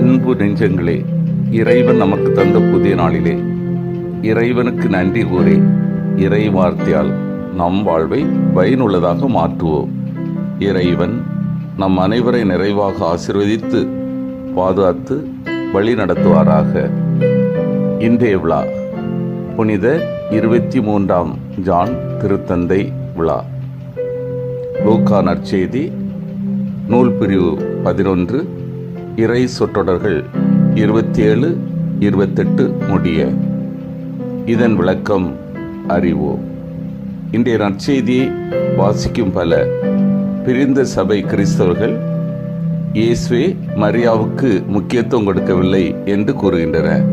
அன்பு நெஞ்சங்களே இறைவன் நமக்கு தந்த புதிய நாளிலே. இறைவனுக்கு நன்றி கூறி இறை வார்த்தையால் நம் வாழ்வை பயனுள்ளதாக மாற்றுவோம். இறைவன் நம் அனைவரை நிறைவாக ஆசிர்வதித்து பாதுகாத்து வழி நடத்துவாராக. இன்றைய விழா புனித இருபத்தி மூன்றாம் ஜான் திருத்தந்தை விழா. லூக்கா நற்செய்தி நூல் பிரிவு பதினொன்று இறை சொற்றொடர்கள் இருபத்தி ஏழு இருபத்தெட்டு முடிய. இதன் விளக்கம் அறிவோம். இன்றைய நற்செய்தியை வாசிக்கும் பல பிரிந்த சபை கிறிஸ்தவர்கள் இயேசுவே மரியாவுக்கு முக்கியத்துவம் கொடுக்கவில்லை என்று கூறுகின்றனர்.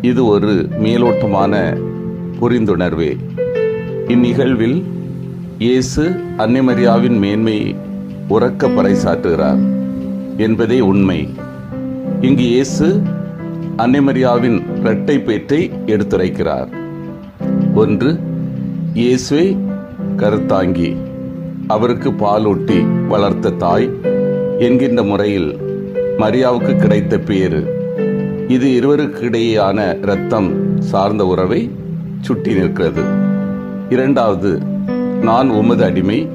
இது ஒரு மேலோட்டமான புரிந்துணர்வே. இந்நிகழ்வில் இயேசு அன்னைமரியாவின் மேன்மையை உறக்க பறைசாற்றுகிறார் என்பதே உண்மை. இங்கு இயேசு அன்னைமரியாவின் இரட்டை பேற்றை எடுத்துரைக்கிறார். ஒன்று இயேசுவை கருத்தாங்கி அவருக்கு பாலூட்டி வளர்த்த தாய் என்கின்ற முறையில் மரியாவுக்கு கிடைத்த பேரு இது இருவருக்கிடையேயான இரத்தம் சார்ந்த உறவை சுட்டி நிற்கிறது. இரண்டாவது நான் உமது அடிமை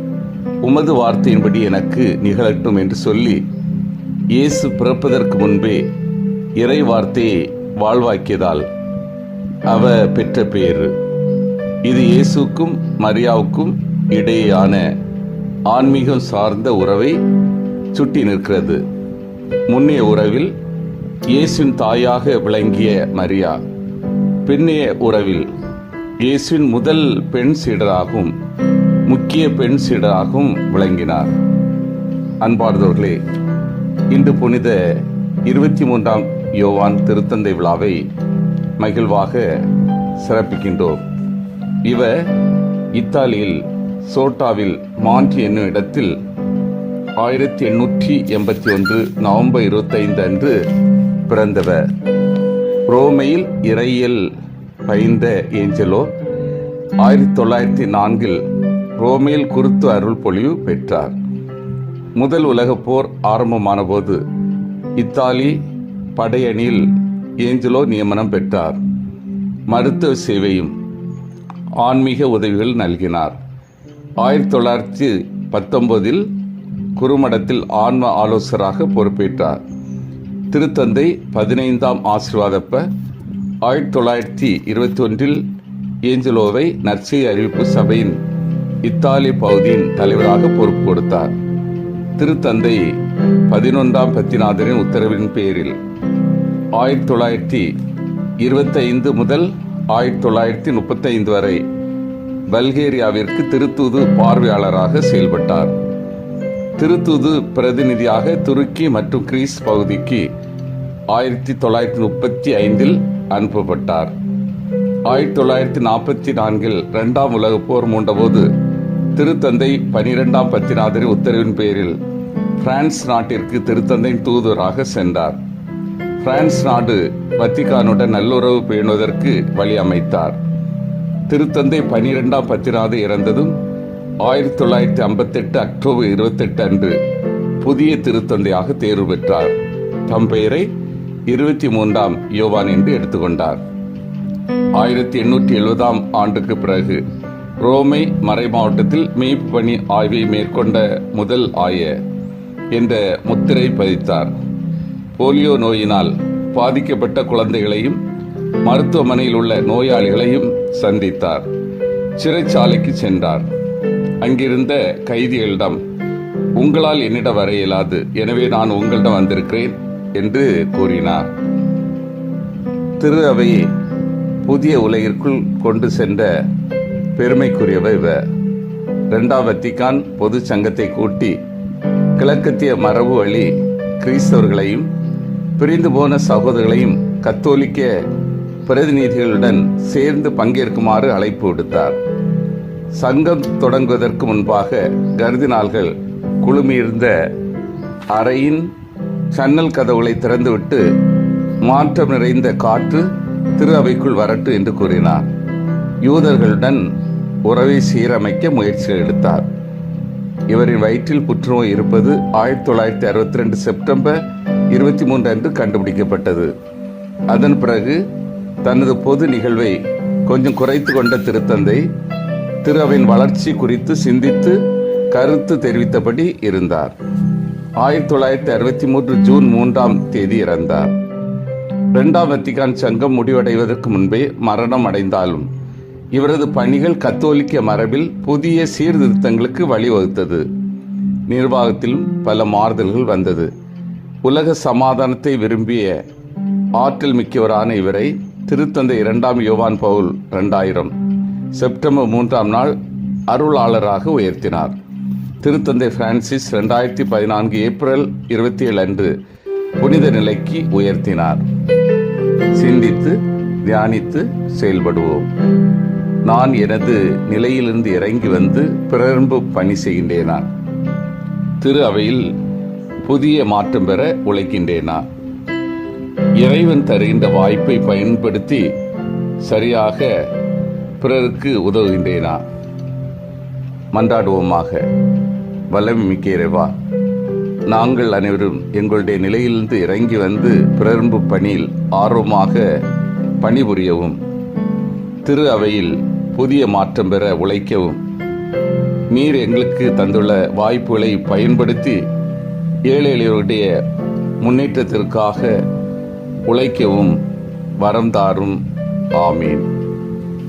உமது வார்த்தையின்படி எனக்கு நிகழட்டும் என்று சொல்லி இயேசு பிறப்பதற்கு முன்பே இறை வார்த்தையை வாழ்வாக்கியதால் அவ பெற்ற பேரு. இது இயேசுக்கும் மரியாவுக்கும் இடையேயான ஆன்மீகம் சார்ந்த உறவை சுட்டி நிற்கிறது. முன்னைய உறவில் இயேசுவின் தாயாக விளங்கிய மரியா பின்னைய உறவில் இயேசுவின் முதல் பெண் சீடராகவும் முக்கிய பெண் சீடராகவும் விளங்கினார். அன்பார்ந்தவர்களே இன்று புனித இருபத்தி மூன்றாம் யோவான் திருத்தந்தை விழாவை மகிழ்வாக சிறப்பிக்கின்றோம். இவர் இத்தாலியில் சோட்டாவில் மாண்டி என்னும் இடத்தில் ஆயிரத்தி எண்ணூற்றி எண்பத்தி ஒன்று நவம்பர் இருபத்தைந்து அன்று பிறந்தவர். ரோமையில் இறையியல் பயின்ற ஏஞ்சலோ ஆயிரத்தி தொள்ளாயிரத்தி நான்கில் ரோமையில் குருத்து அருள் பொழிவு பெற்றார். முதல் உலகப் போர் ஆரம்பமான போது இத்தாலி படையணியில் ஏஞ்சலோ நியமனம் பெற்றார். மருத்துவ சேவையும் ஆன்மீக உதவிகள் நல்கினார். ஆயிரத்தி தொள்ளாயிரத்தி பத்தொன்பதில் குறுமடத்தில் ஆன்ம ஆலோசகராக பொறுப்பேற்றார். திருத்தந்தை பதினைந்தாம் ஆசிர்வாதப்ப ஆயிரத்தி தொள்ளாயிரத்தி இருபத்தி ஒன்றில் ஏஞ்சலோவை நற்செய் அறிவிப்பு சபையின் இத்தாலி பகுதியின் தலைவராக பொறுப்பு கொடுத்தார். திருத்தந்தை பதினொன்றாம் பத்திநாதரின் உத்தரவின் பேரில் ஆயிரத்தி தொள்ளாயிரத்தி இருபத்தைந்து முதல் ஆயிரத்தி தொள்ளாயிரத்தி முப்பத்தைந்து வரை பல்கேரியாவிற்கு திருத்தூது பார்வையாளராக செயல்பட்டார். திருத்தூது பிரதிநிதியாக துருக்கி மற்றும் கிரீஸ் பகுதிக்கு ஆயிரத்தி தொள்ளாயிரத்தி முப்பத்தி ஐந்தில் அனுப்பப்பட்டார். ஆயிரத்தி தொள்ளாயிரத்தி நாற்பத்தி நான்கில் இரண்டாம் உலகப் போர் மூண்டபோது திருத்தந்தை பனிரெண்டாம் பத்திராதிரி உத்தரவின் பேரில் பிரான்ஸ் நாட்டிற்கு திருத்தந்தையின் தூதுவராக சென்றார். பிரான்ஸ் நாடு வத்திகானுடன் நல்லுறவு பேணுவதற்கு வழி அமைத்தார். திருத்தந்தை பனிரெண்டாம் பத்திராது இறந்ததும் ஆயிரத்தி தொள்ளாயிரத்தி ஐம்பத்தெட்டு அக்டோபர் இருபத்தெட்டு அன்று புதிய திருத்தந்தையாக தேர்வு பெற்றார். தம் பெயரை இருபத்தி மூன்றாம் யோவான் என்று எடுத்துக்கொண்டார். ஆயிரத்தி எண்ணூற்றி எழுபதாம் ஆண்டுக்கு பிறகு ரோமை மறை மாவட்டத்தில் மீட்பு ஆய்வை மேற்கொண்ட முதல் ஆய என்ற முத்திரை பதித்தார். போலியோ நோயினால் பாதிக்கப்பட்ட குழந்தைகளையும் மருத்துவமனையில் உள்ள நோயாளிகளையும் சந்தித்தார். சிறைச்சாலைக்கு சென்றார். அங்கிருந்த கைதிகளிடம் உங்களால் என்னிடம் வர இயலாது எனவே நான் உங்களிடம் வந்திருக்கிறேன் என்று கூறினார். திரு அவையை புதிய உலகிற்குள் கொண்டு சென்ற பெருமைக்குரியவை இவ ரெண்டாவத்திகான் வத்திக்கான் பொது சங்கத்தை கூட்டி கிழக்கத்திய மரபு வழி கிறிஸ்தவர்களையும் பிரிந்து போன சகோதரர்களையும் கத்தோலிக்க பிரதிநிதிகளுடன் சேர்ந்து பங்கேற்குமாறு அழைப்பு விடுத்தார். சங்கம் தொடங்குவதற்கு முன்பாக கருதினால்கள் குழுமியிருந்த அறையின் சன்னல் கதவுகளை திறந்துவிட்டு மாற்றம் நிறைந்த காற்று திரு அவைக்குள் வரட்டு என்று கூறினார். யூதர்களுடன் உறவை சீரமைக்க முயற்சிகள் எடுத்தார். இவரின் வயிற்றில் புற்றுநோய் இருப்பது ஆயிரத்தி தொள்ளாயிரத்தி அறுபத்தி ரெண்டு செப்டம்பர் இருபத்தி மூன்று அன்று கண்டுபிடிக்கப்பட்டது. அதன் பிறகு தனது பொது நிகழ்வை கொஞ்சம் குறைத்து கொண்ட திருத்தந்தை திரு அவையின் வளர்ச்சி குறித்து சிந்தித்து கருத்து தெரிவித்தபடி இருந்தார். ஆயிரத்தி தொள்ளாயிரத்தி அறுபத்தி மூன்று ஜூன் மூன்றாம் தேதி இறந்தார். இரண்டாம் வத்திகான் சங்கம் முடிவடைவதற்கு முன்பே மரணம் அடைந்தாலும் இவரது பணிகள் கத்தோலிக்க மரபில் புதிய சீர்திருத்தங்களுக்கு வழிவகுத்தது. நிர்வாகத்திலும் பல மாறுதல்கள் வந்தது. உலக சமாதானத்தை விரும்பிய ஆற்றல் மிக்கவரான இவரை திருத்தந்தை இரண்டாம் யோவான் பவுல் இரண்டாயிரம் செப்டம்பர் மூன்றாம் நாள் அருளாளராக உயர்த்தினார். திருத்தந்தை பிரான்சிஸ் ரெண்டாயிரத்தி பதினான்கு ஏப்ரல் இருபத்தி ஏழு அன்று புனித நிலைக்கு உயர்த்தினார். சிந்தித்து தியானித்து செயல்படுவோம். நான் எனது நிலையிலிருந்து இறங்கி வந்து பிறர்பு பணி செய்கின்றேனா? திரு அவையில் புதிய மாற்றம் பெற உழைக்கின்றேனா? இறைவன் தருகின்ற வாய்ப்பை பயன்படுத்தி சரியாக பிறருக்கு உதவுகின்றேனா? மன்றாடுவோமாக வல்லமை மிக்க இறைவா நாங்கள் அனைவரும் எங்களுடைய நிலையிலிருந்து இறங்கி வந்து பிறர்பு பணியில் ஆர்வமாக பணிபுரியவும். திரு அவையில் புதிய மாற்றம் பெற உழைக்கவும். நீர் எங்களுக்கு தந்துள்ள வாய்ப்புகளை பயன்படுத்தி ஏழை எளியவருடைய முன்னேற்றத்திற்காக உழைக்கவும் வரம் தாரும். ஆமீன்.